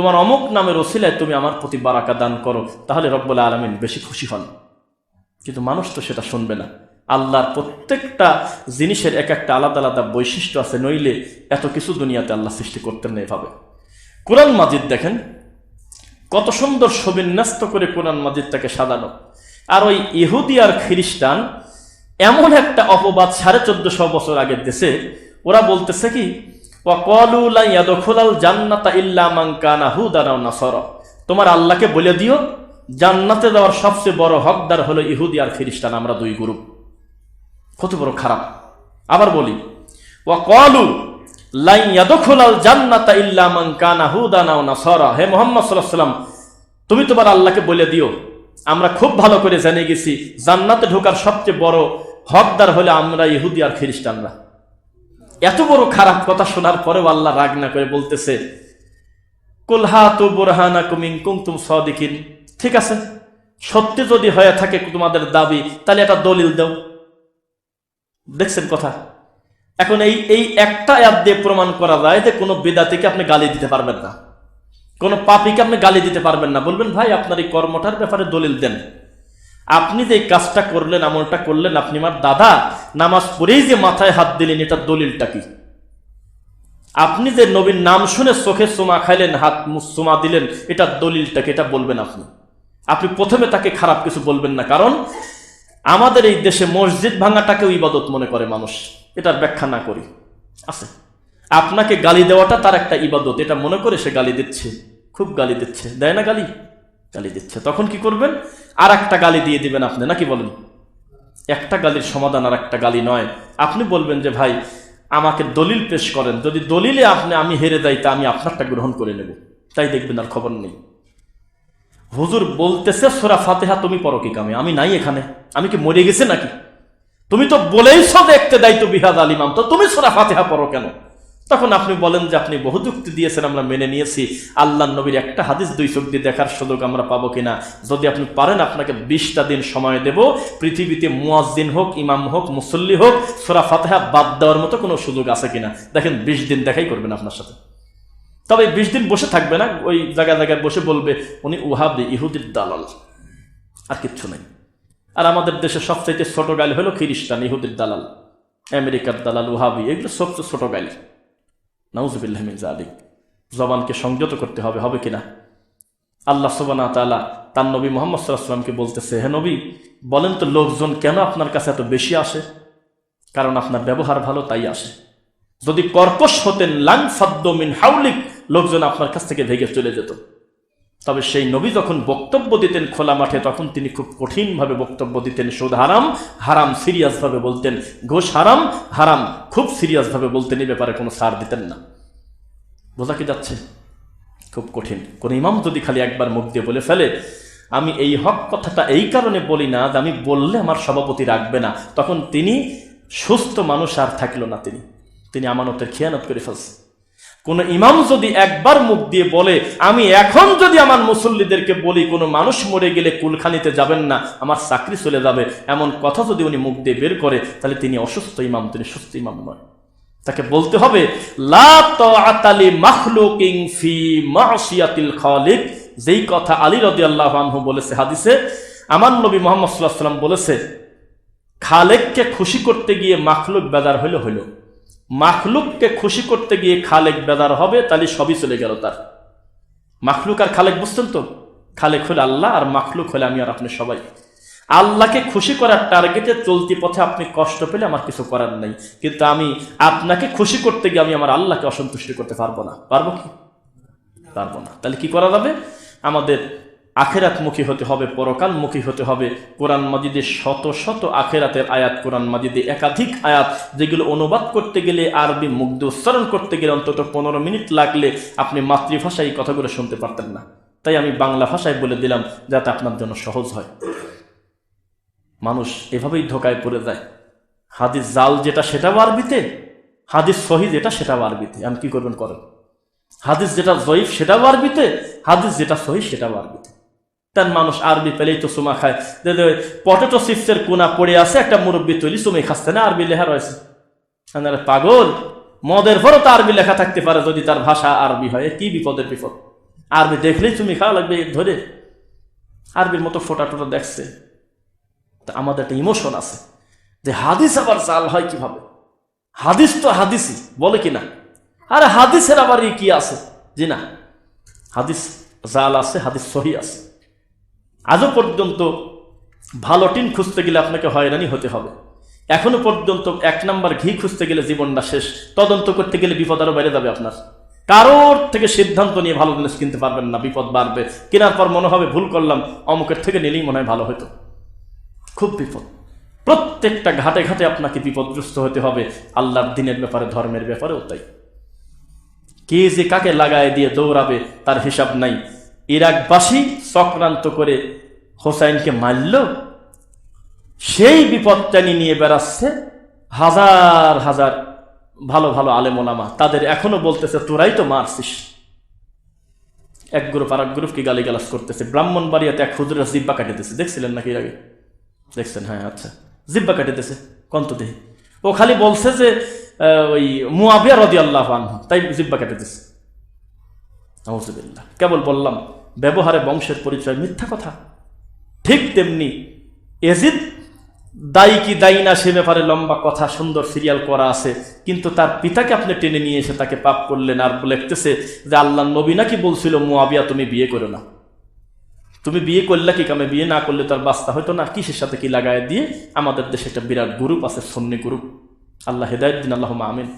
তোমার অমুক নামের ওসিলায় তুমি আমার প্রতি বারাকা দান করো, তাহলে রব্বুল আলমিন বেশি খুশি হন। কিন্তু মানুষ তো সেটা শুনবে না। আল্লাহর প্রত্যেকটা জিনিসের এক একটা আলাদা আলাদা বৈশিষ্ট্য আছে, নইলে এত কিছু দুনিয়াতে আল্লাহ সৃষ্টি করতেন না এভাবে। কোরআন মাজিদ দেখেন, কত সুন্দর সবিন্যস্ত করে কোরআন মাজিদটাকে সাজানো। আর ওই ইহুদি আর খ্রিস্টান এমন একটা অপবাদ সাড়ে চোদ্দশো বছর আগের দেশে, ওরা বলতেছে কি তোমার আল্লাহকে বলে দিও, জান্নাতে দেওয়ার সবচেয়ে বড় হকদার হলো ইহুদি আর খ্রিস্টান আমরা দুই গ্রুপ। কত বড় খারাপ। আবার বলি ও কলু লাইয়াদখুলাল জান্নাতা ইল্লা কানা হুদানা ওয়া নাসারা। হে মুহাম্মদ সাল্লাম তুমি তোমার আল্লাহকে বলে দিও, আমরা খুব ভালো করে জেনে গেছি, জান্নাতে ঢোকার সবচেয়ে বড় হকদার হলে আমরা ইহুদি আর খ্রিস্টানরা এত বড় খারাপ কথা শোনার পরেও আল্লাহ রাগ না করে বলতেছে কুলহা তু বুরহানা কুমিং কুমতুম সদিকিন। ঠিক আছে, সত্যি যদি হয়ে থাকে তোমাদের দাবি, তাহলে একটা দলিল দাও। দেখছেন কথা? এখন এই এই একটা অ্যাপ দিয়ে প্রমাণ করা যায় যে কোনো বেদাতিকে আপনি গালি দিতে পারবেন না। কোনো পাপিকে আপনি গালি দিতে পারবেন না। বলবেন, ভাই, আপনার এই কর্মটার ব্যাপারে দলিল দেন। আপনি যে কাজটা করলেন, আমলটা করলেন, আপনি আমার দাদা, নামাজ পড়েই যে মাথায় হাত দিলেন এটা দলিলটা কি? আপনি যে নবীর নাম শুনে চোখে সোমা খাইলেন, হাত সোমা দিলেন এটা দলিলটাকে এটা বলবেন আপনি। আপনি প্রথমে তাকে খারাপ কিছু বলবেন না, কারণ আমাদের এই দেশে মসজিদ ভাঙাটাকেও ইবাদত মনে করে মানুষ। এটার ব্যাখ্যা না করি। আছে। আপনাকে গালি দেওয়াটা তার একটা ইবাদত। এটা মনে করে সে গালি দিচ্ছে। খুব গালি দিচ্ছে। দেয় না গালি? গালি দিচ্ছে। তখন কি করবেন? আর একটা গালি দিয়ে দিবেন আপনি। নাকি বলেন? একটা গালির সমাধান আর একটা গালি নয়। আপনি বলবেন যে, ভাই, আমাকে দলিল পেশ করেন। যদি দলিলে আপনি, আমি হেরে যাই, তা আমি আপনারটা গ্রহণ করে নেব। তাই দেখবেন আর খবর নেই। হুজুর বলতেছে, সোরা ফাতেহা তুমি পড়ো কি কামে? আমি নাই এখানে। আমি কি মরে গেছে নাকি? তুমি তো বলেইছ, দেখতে দায়িত্ব বিহাদ আলিমাম তো তুমি সোরা ফাতেহা পড়ো কেন? তখন আপনি বলেন যে আপনি বহু যুক্তি দিয়েছেন, আমরা মেনে নিয়েছি। আল্লাহ নবীর একটা হাদিস দুই চোখ দিয়ে দেখার সুযোগ আমরা পাবো কিনা? যদি আপনি পারেন, আপনাকে বিশটা দিন সময় দেব। পৃথিবীতে মুয়াজ্জিন হোক, ইমাম হোক, মুসল্লি হোক, সোরা ফাতেহা বাদ দেওয়ার মতো কোনো সুযোগ আছে কিনা? দেখেন, বিশ দিন দেখাই করবেন আপনার সাথে। তবে বিশ দিন বসে থাকবে না, ওই জায়গায় জায়গায় বসে বলবে, উনি উহাবি ইহুদির দালাল। আর কিচ্ছু নেই। আর আমাদের দেশে সবচাইতে ছোট গালি হলো খ্রিস্টান, ইহুদির দালাল। আমেরিকার দালাল, উহাবি, এগুলো সবচেয়ে ছোট গালি নাউজুবিল্লাহমিন জালিক জবানকে সংযত করতে হবে হবে কিনা? আল্লাহ সুবানা তালা তার নবী মোহাম্মদ সাল্লাহামকে বলতেছে, হে নবী, বলেন তো লোকজন কেন আপনার কাছে এত বেশি আসে? কারণ আপনার ব্যবহার ভালো, তাই আসে। যদি কর্কশ হতেন, লাং মিন হাউলিক লোকজন আপনার কাছ থেকে ভেঙে চলে যেত। তবে সেই নবী যখন বক্তব্য দিতেন খোলা মাঠে, তখন তিনি খুব কঠিনভাবে বক্তব্য দিতেন। সুদ হারাম হারাম সিরিয়াসভাবে বলতেন। ঘোষ হারাম হারাম খুব সিরিয়াসভাবে বলতেন। এই ব্যাপারে কোনো সার দিতেন না। বোঝা কি যাচ্ছে? খুব কঠিন। কোন ইমাম যদি খালি একবার মুখ দিয়ে বলে ফেলে, আমি এই হক কথাটা এই কারণে বলি না যে আমি বললে আমার সভাপতি রাখবে না, তখন তিনি সুস্থ মানুষ আর থাকল না তিনি। তিনি আমানতের খেয়ানত করে ফেলছে কোন ইমাম যদি একবার মুখ দিয়ে বলে, আমি এখন যদি আমার মুসল্লিদেরকে বলি, কোনো মানুষ মরে গেলে কুলখানিতে যাবেন না, আমার চাকরি চলে যাবে, এমন কথা যদি উনি মুখ দিয়ে বের করে, তাহলে তিনি অসুস্থ ইমাম, তিনি সুস্থ ইমাম নয়। তাকে বলতে হবে যেই কথা আলী রদি আল্লাহ বলেছে হাদিসে, আমার নবী মোহাম্মদ সাল্লাহ সাল্লাম বলেছে, খালেককে খুশি করতে গিয়ে মাখলুক বেদার হইল হইল। মাখলুককে খুশি করতে গিয়ে খালেক বেদার হবে, তাহলে সবই চলে গেল তার। মাখলুক আর খালেক বুঝতেন তো? খালেক হলে আল্লাহ আর মাখলুক হলে আমি আর আপনি সবাই। আল্লাহকে খুশি করার টার্গেটে চলতি পথে আপনি কষ্ট পেলে আমার কিছু করার নেই। কিন্তু আমি আপনাকে খুশি করতে গিয়ে আমি আমার আল্লাহকে অসন্তুষ্টি করতে পারব না। পারব কি? পারব না। তাহলে কি করা যাবে? আমাদের আখেরাতমুখী হতে হবে, পরকালমুখী হতে হবে। কোরআন মাজিদে শত শত আখেরাতের আয়াত, কোরআন মাজিদে একাধিক আয়াত, যেগুলো অনুবাদ করতে গেলে আরবি মুগ্ধ, উচ্চারণ করতে গেলে অন্তত পনেরো মিনিট লাগলে আপনি মাতৃভাষায় এই কথাগুলো শুনতে পারতেন না। তাই আমি বাংলা ভাষায় বলে দিলাম, যাতে আপনার জন্য সহজ হয়। মানুষ এভাবেই ধোকায় পড়ে যায়। হাদিস জাল যেটা, সেটাও আরবিতে, হাদিস সহি যেটা, সেটাও আরবিতে। আমি কি করবেন করেন? হাদিস যেটা জয়ীফ, সেটাও আরবিতে, হাদিস যেটা সহি, সেটাও আরবিতে। তার মানুষ আরবি পেলেই তো সুমা খায়। পটেটো চিপসের কোনা পড়ে আছে, একটা মুরব্বী তৈরি সুমে খাচ্ছে না, আরবি লেখা রয়েছে। পাগল, মদের পরও তো আরবি লেখা থাকতে পারে যদি তার ভাষা আরবি হয় কি বিপদের বিপদ? আরবি দেখলেই তুমি খাওয়া লাগবে ধরে। আরবির মতো ফোটা টোটা দেখছে। তা আমাদের একটা ইমোশন আছে, যে হাদিস আবার জাল হয় কীভাবে? হাদিস তো হাদিসই, বলে কি না? আরে হাদিসের আবার কি আছে? জি না, হাদিস জাল আছে, হাদিস সহি আছে। আজও পর্যন্ত ভালো টিন খুঁজতে গেলে আপনাকে হয়রানি হতে হবে। এখনও পর্যন্ত এক নাম্বার ঘি খুঁজতে গেলে জীবনটা শেষ। তদন্ত করতে গেলে বিপদ আরও বেড়ে যাবে আপনার। কারোর থেকে সিদ্ধান্ত নিয়ে ভালো জিনিস কিনতে পারবেন না, বিপদ বাড়বে। কেনার পর মনে হবে ভুল করলাম, অমুকের থেকে নিলেই মনে হয় ভালো হতো। খুব বিপদ। প্রত্যেকটা ঘাটে ঘাটে আপনাকে বিপদগ্রস্ত হতে হবে। আল্লাহর দিনের ব্যাপারে, ধর্মের ব্যাপারেও তাই। কে যে কাকে লাগায় দিয়ে দৌড়াবে, তার হিসাব নাই। ইরাকবাসী চক্রান্ত করে হোসাইনকে মারল, সেই বিপদটানি নিয়ে বেড়াচ্ছে হাজার হাজার ভালো ভালো আলেমোলামা তাদের এখনও বলতেছে, তোরাই তো মারছিস। এক গ্রুপ আর এক গ্রুপকে গালিগালাজ করতেছে। ব্রাহ্মণ বাড়িয়াতে এক হুজুরের জিব্বা কাটিতেছে দেখছিলেন নাকি আগে? দেখছেন হ্যাঁ আচ্ছা। জিব্বা কাটিতেছে কন্ত দেহি। ও খালি বলছে যে ওই মুয়াবিয়া রদি আল্লাহ তাই জিব্বা কেটেতেছে কেবল বললাম ব্যবহারে বংশের পরিচয় মিথ্যা কথা। ঠিক তেমনি এজিদ, দায়ী কি দায়ী না সে ব্যাপারে লম্বা কথা, সুন্দর সিরিয়াল করা আছে। কিন্তু তার পিতাকে আপনি টেনে নিয়ে এসে তাকে পাপ করলেন আর লিখতেছে যে আল্লাহ নবী নাকি বলছিল, মুয়াবিয়া, তুমি বিয়ে করো না। তুমি বিয়ে করলে কি কামে, বিয়ে না করলে তার বাস্তা হয়তো না। কিসের সাথে কি লাগায় দিয়ে আমাদের দেশে একটা বিরাট গ্রুপ আছে সন্নি গ্রুপ আল্লাহ হেদায়ত দিন আল্লাহ আমিন।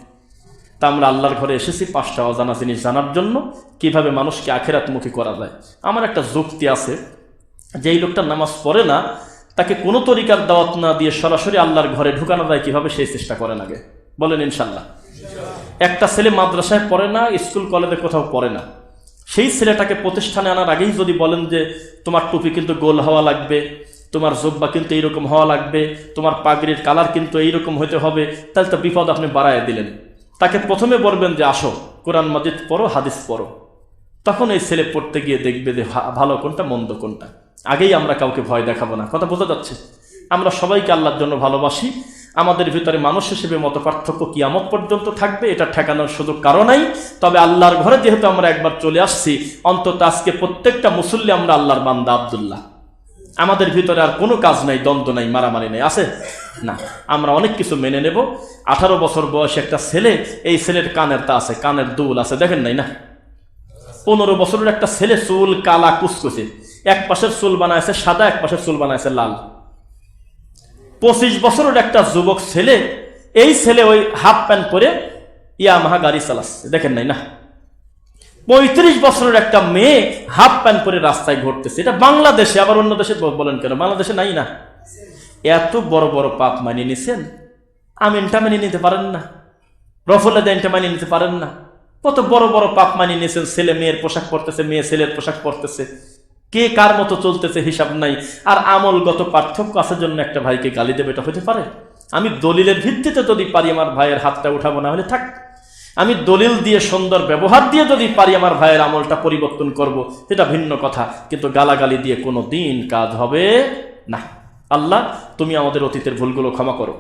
তা আমরা আল্লাহর ঘরে এসেছি, পাঁচটা অজানা জিনিস জানার জন্য, কীভাবে মানুষকে আখেরাতমুখী করা যায়। আমার একটা যুক্তি আছে যে এই লোকটা নামাজ পড়ে না, তাকে কোনো তরিকার দাওয়াত না দিয়ে সরাসরি আল্লাহর ঘরে ঢুকানো যায় কীভাবে, সেই চেষ্টা করেন আগে। বলেন ইনশাল্লাহ একটা ছেলে মাদ্রাসায় পড়ে না, স্কুল, কলেজে কোথাও পড়ে না। সেই ছেলেটাকে প্রতিষ্ঠানে আনার আগেই যদি বলেন যে, তোমার টুপি কিন্তু গোল হওয়া লাগবে, তোমার জব্বা কিন্তু এইরকম হওয়া লাগবে, তোমার পাগড়ির কালার কিন্তু এইরকম হতে হবে, তাহলে তো বিপদ আপনি বাড়ায় দিলেন। তাকে প্রথমে বলবেন যে আসো, কোরআন মাজিদ পড়ো, হাদিস পড়ো। তখন এই ছেলে পড়তে গিয়ে দেখবে যে ভালো কোনটা, মন্দ কোনটা। আগেই আমরা কাউকে ভয় দেখাবো না। কথা বোঝা যাচ্ছে? আমরা সবাইকে আল্লাহর জন্য ভালোবাসি। আমাদের ভিতরে মানুষ হিসেবে মত পার্থক্য কিয়ামত পর্যন্ত থাকবে, এটা ঠেকানোর সুযোগ কারও নাই। তবে আল্লাহর ঘরে যেহেতু আমরা একবার চলে আসছি, অন্তত আজকে প্রত্যেকটা মুসল্লি আমরা আল্লাহর বান্দা আবদুল্লাহ। আমাদের ভিতরে আর কোনো কাজ নাই, দ্বন্দ্ব নাই, মারামারি নাই, আছে? না। আমরা অনেক কিছু মেনে নেব। আঠারো বছর বয়সে একটা ছেলে, এই ছেলের কানের তা আছে, কানের দুল আছে, দেখেন নাই না? পনেরো বছরের একটা ছেলে চুল, কালা, কুচকুচে। এক পাশের চুল বানাইছে সাদা, এক পাশের চুল বানাইছে লাল। পঁচিশ বছরের একটা যুবক ছেলে, এই ছেলে ওই হাফ প্যান্ট পরে ইয়ামাহা গাড়ি চালাচ্ছে, দেখেন নাই না? পঁয়ত্রিশ বছরের একটা মেয়ে হাফ প্যান্ট পরে রাস্তায় ঘুরতেছে। এটা বাংলাদেশে, আবার অন্য দেশে বলেন কেন? বাংলাদেশে নাই না। এত বড় বড় পাপ মানিয়ে নিছেন। আমিনটা মেনে নিতে পারেন না। রফলে দেনটা মানিয়ে নিতে পারেন না। কত বড় বড় পাপ মানিয়ে নিয়েছেন ছেলে মেয়ের পোশাক পরতেছে, মেয়ে ছেলের পোশাক পরতেছে। কে কার মতো চলতেছে হিসাব নাই। আর আমলগত পার্থক্য আছে জন্য একটা ভাইকে গালি দেবে, এটা হতে পারে? আমি দলিলের ভিত্তিতে যদি পারি, আমার ভাইয়ের হাতটা উঠাবো, না হলে থাক। আমি দলিল দিয়ে সুন্দর ব্যবহার দিয়ে যদি পারি আমার ভাইয়ের আমলটা পরিবর্তন করব, সেটা ভিন্ন কথা। কিন্তু গালাগালি দিয়ে কোনো দিন কাজ হবে না। আল্লাহ, তুমি আমাদের অতীতের ভুলগুলো ক্ষমা করো।